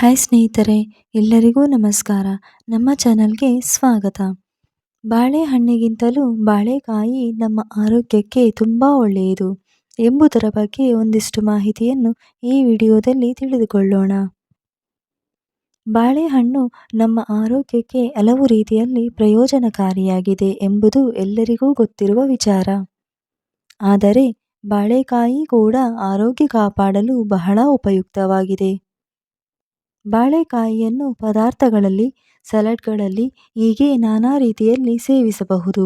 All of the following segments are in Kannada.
ಹಾಯ್ ಸ್ನೇಹಿತರೆ, ಎಲ್ಲರಿಗೂ ನಮಸ್ಕಾರ. ನಮ್ಮ ಚಾನಲ್ಗೆ ಸ್ವಾಗತ. ಬಾಳೆಹಣ್ಣಿಗಿಂತಲೂ ಬಾಳೆಕಾಯಿ ನಮ್ಮ ಆರೋಗ್ಯಕ್ಕೆ ತುಂಬ ಒಳ್ಳೆಯದು ಎಂಬುದರ ಬಗ್ಗೆ ಒಂದಿಷ್ಟು ಮಾಹಿತಿಯನ್ನು ಈ ವಿಡಿಯೋದಲ್ಲಿ ತಿಳಿದುಕೊಳ್ಳೋಣ. ಬಾಳೆಹಣ್ಣು ನಮ್ಮ ಆರೋಗ್ಯಕ್ಕೆ ಹಲವು ರೀತಿಯಲ್ಲಿ ಪ್ರಯೋಜನಕಾರಿಯಾಗಿದೆ ಎಂಬುದು ಎಲ್ಲರಿಗೂ ಗೊತ್ತಿರುವ ವಿಚಾರ. ಆದರೆ, ಬಾಳೆಕಾಯಿ ಕೂಡ ಆರೋಗ್ಯ ಕಾಪಾಡಲು ಬಹಳ ಉಪಯುಕ್ತವಾಗಿದೆ. ಬಾಳೆಕಾಯಿಯನ್ನು ಪದಾರ್ಥಗಳಲ್ಲಿ, ಸಲಾಡ್ಗಳಲ್ಲಿ ಹೀಗೆ ನಾನಾ ರೀತಿಯಲ್ಲಿ ಸೇವಿಸಬಹುದು.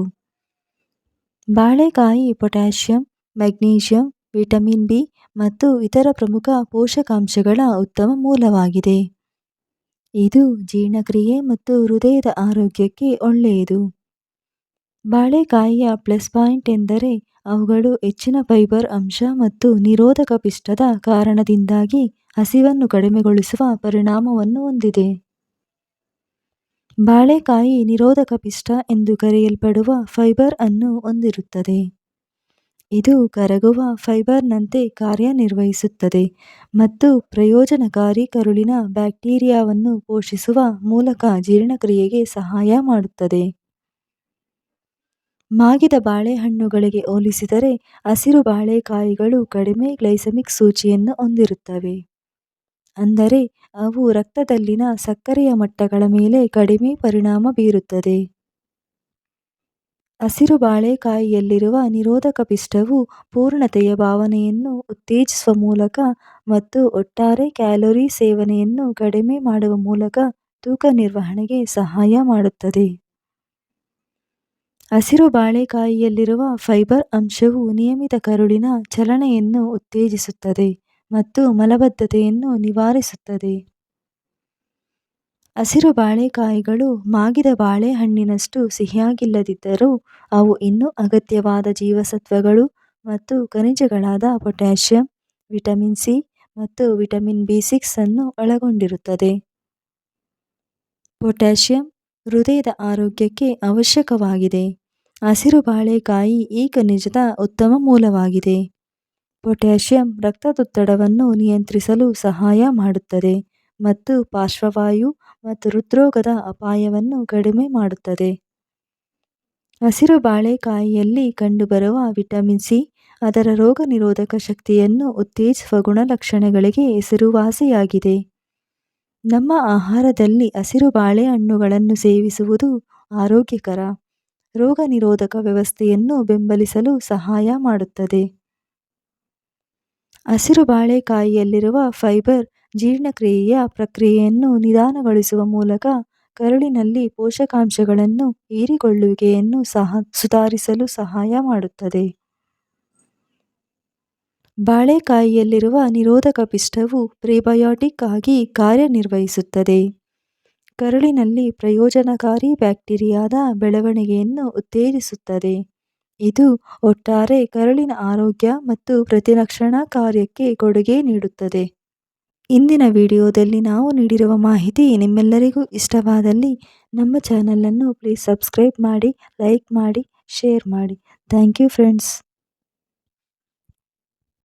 ಬಾಳೆಕಾಯಿ ಪೊಟ್ಯಾಷಿಯಂ ಮೆಗ್ನೀಷಿಯಂ ವಿಟಮಿನ್ ಬಿ ಮತ್ತು ಇತರ ಪ್ರಮುಖ ಪೋಷಕಾಂಶಗಳ ಉತ್ತಮ ಮೂಲವಾಗಿದೆ. ಇದು ಜೀರ್ಣಕ್ರಿಯೆ ಮತ್ತು ಹೃದಯದ ಆರೋಗ್ಯಕ್ಕೆ ಒಳ್ಳೆಯದು. ಬಾಳೆಕಾಯಿಯ ಪ್ಲಸ್ ಪಾಯಿಂಟ್ ಎಂದರೆ ಅವುಗಳು ಹೆಚ್ಚಿನ ಫೈಬರ್ ಅಂಶ ಮತ್ತು ನಿರೋಧಕ ಪಿಷ್ಟದ ಕಾರಣದಿಂದಾಗಿ ಹಸಿವನ್ನು ಕಡಿಮೆಗೊಳಿಸುವ ಪರಿಣಾಮವನ್ನು ಹೊಂದಿದೆ. ಬಾಳೆಕಾಯಿ ನಿರೋಧಕ ಪಿಷ್ಟ ಎಂದು ಕರೆಯಲ್ಪಡುವ ಫೈಬರ್ ಅನ್ನು ಹೊಂದಿರುತ್ತದೆ. ಇದು ಕರಗುವ ಫೈಬರ್ನಂತೆ ಕಾರ್ಯನಿರ್ವಹಿಸುತ್ತದೆ ಮತ್ತು ಪ್ರಯೋಜನಕಾರಿ ಕರುಳಿನ ಬ್ಯಾಕ್ಟೀರಿಯಾವನ್ನು ಪೋಷಿಸುವ ಮೂಲಕ ಜೀರ್ಣಕ್ರಿಯೆಗೆ ಸಹಾಯ ಮಾಡುತ್ತದೆ. ಮಾಗಿದ ಬಾಳೆಹಣ್ಣುಗಳಿಗೆ ಹೋಲಿಸಿದರೆ ಹಸಿರು ಬಾಳೆಕಾಯಿಗಳು ಕಡಿಮೆ ಗ್ಲೈಸೆಮಿಕ್ ಸೂಚಿಯನ್ನು ಹೊಂದಿರುತ್ತವೆ. ಅಂದರೆ ಅವು ರಕ್ತದಲ್ಲಿನ ಸಕ್ಕರೆಯ ಮಟ್ಟಗಳ ಮೇಲೆ ಕಡಿಮೆ ಪರಿಣಾಮ ಬೀರುತ್ತದೆ. ಹಸಿರು ಬಾಳೆಕಾಯಿಯಲ್ಲಿರುವ ನಿರೋಧಕ ಪಿಷ್ಟವು ಪೂರ್ಣತೆಯ ಭಾವನೆಯನ್ನು ಉತ್ತೇಜಿಸುವ ಮೂಲಕ ಮತ್ತು ಒಟ್ಟಾರೆ ಕ್ಯಾಲೋರಿ ಸೇವನೆಯನ್ನು ಕಡಿಮೆ ಮಾಡುವ ಮೂಲಕ ತೂಕ ನಿರ್ವಹಣೆಗೆ ಸಹಾಯ ಮಾಡುತ್ತದೆ. ಹಸಿರು ಬಾಳೆಕಾಯಿಯಲ್ಲಿರುವ ಫೈಬರ್ ಅಂಶವು ನಿಯಮಿತ ಕರುಳಿನ ಚಲನೆಯನ್ನು ಉತ್ತೇಜಿಸುತ್ತದೆ ಮತ್ತು ಮಲಬದ್ಧತೆಯನ್ನು ನಿವಾರಿಸುತ್ತದೆ. ಹಸಿರು ಬಾಳೆಕಾಯಿಗಳು ಮಾಗಿದ ಬಾಳೆಹಣ್ಣಿನಷ್ಟು ಸಿಹಿಯಾಗಿಲ್ಲದಿದ್ದರೂ ಅವು ಇನ್ನೂ ಅಗತ್ಯವಾದ ಜೀವಸತ್ವಗಳು ಮತ್ತು ಖನಿಜಗಳಾದ ಪೊಟ್ಯಾಷಿಯಂ, ವಿಟಮಿನ್ ಸಿ ಮತ್ತು ವಿಟಮಿನ್ ಬಿ ಸಿಕ್ಸ್ ಅನ್ನು ಒಳಗೊಂಡಿರುತ್ತದೆ. ಪೊಟ್ಯಾಷಿಯಂ ಹೃದಯದ ಆರೋಗ್ಯಕ್ಕೆ ಅವಶ್ಯಕವಾಗಿದೆ. ಹಸಿರು ಬಾಳೆಕಾಯಿ ಈ ಖನಿಜದ ಉತ್ತಮ ಮೂಲವಾಗಿದೆ. ಪೊಟ್ಯಾಷಿಯಂ ರಕ್ತದೊತ್ತಡವನ್ನು ನಿಯಂತ್ರಿಸಲು ಸಹಾಯ ಮಾಡುತ್ತದೆ ಮತ್ತು ಪಾರ್ಶ್ವವಾಯು ಮತ್ತು ಹೃದ್ರೋಗದ ಅಪಾಯವನ್ನು ಕಡಿಮೆ ಮಾಡುತ್ತದೆ. ಹಸಿರು ಬಾಳೆಕಾಯಿಯಲ್ಲಿ ಕಂಡುಬರುವ ವಿಟಮಿನ್ ಸಿ, ಅದರ ರೋಗ ನಿರೋಧಕ ಶಕ್ತಿಯನ್ನು ಉತ್ತೇಜಿಸುವ ಗುಣಲಕ್ಷಣಗಳಿಗೆ ಹೆಸರುವಾಸಿಯಾಗಿದೆ. ನಮ್ಮ ಆಹಾರದಲ್ಲಿ ಹಸಿರು ಬಾಳೆಹಣ್ಣುಗಳನ್ನು ಸೇವಿಸುವುದು ಆರೋಗ್ಯಕರ. ರೋಗ ನಿರೋಧಕ ವ್ಯವಸ್ಥೆಯನ್ನು ಬೆಂಬಲಿಸಲು ಸಹಾಯ ಮಾಡುತ್ತದೆ. ಹಸಿರು ಬಾಳೆಕಾಯಿಯಲ್ಲಿರುವ ಫೈಬರ್ ಜೀರ್ಣಕ್ರಿಯೆಯ ಪ್ರಕ್ರಿಯೆಯನ್ನು ನಿಧಾನಗೊಳಿಸುವ ಮೂಲಕ ಕರುಳಿನಲ್ಲಿ ಪೋಷಕಾಂಶಗಳನ್ನು ಹೀರಿಕೊಳ್ಳುವಿಕೆಯನ್ನು ಸಹ ಸುಧಾರಿಸಲು ಸಹಾಯ ಮಾಡುತ್ತದೆ. ಬಾಳೆಕಾಯಿಯಲ್ಲಿರುವ ನಿರೋಧಕ ಪಿಷ್ಟವು ಪ್ರಿಬಯೋಟಿಕ್ ಆಗಿ ಕಾರ್ಯನಿರ್ವಹಿಸುತ್ತದೆ. ಕರುಳಿನಲ್ಲಿ ಪ್ರಯೋಜನಕಾರಿ ಬ್ಯಾಕ್ಟೀರಿಯಾದ ಬೆಳವಣಿಗೆಯನ್ನು ಉತ್ತೇಜಿಸುತ್ತದೆ. ಇದು ಒಟ್ಟಾರೆ ಕರುಳಿನ ಆರೋಗ್ಯ ಮತ್ತು ಪ್ರತಿರಕ್ಷಣಾ ಕಾರ್ಯಕ್ಕೆ ಕೊಡುಗೆ ನೀಡುತ್ತದೆ. ಇಂದಿನ ವಿಡಿಯೋದಲ್ಲಿ ನಾವು ನೀಡಿರುವ ಮಾಹಿತಿ ನಿಮ್ಮೆಲ್ಲರಿಗೂ ಇಷ್ಟವಾದಲ್ಲಿ ನಮ್ಮ ಚಾನಲನ್ನು ಪ್ಲೀಸ್ ಸಬ್ಸ್ಕ್ರೈಬ್ ಮಾಡಿ, ಲೈಕ್ ಮಾಡಿ, ಶೇರ್ ಮಾಡಿ. Thank you friends.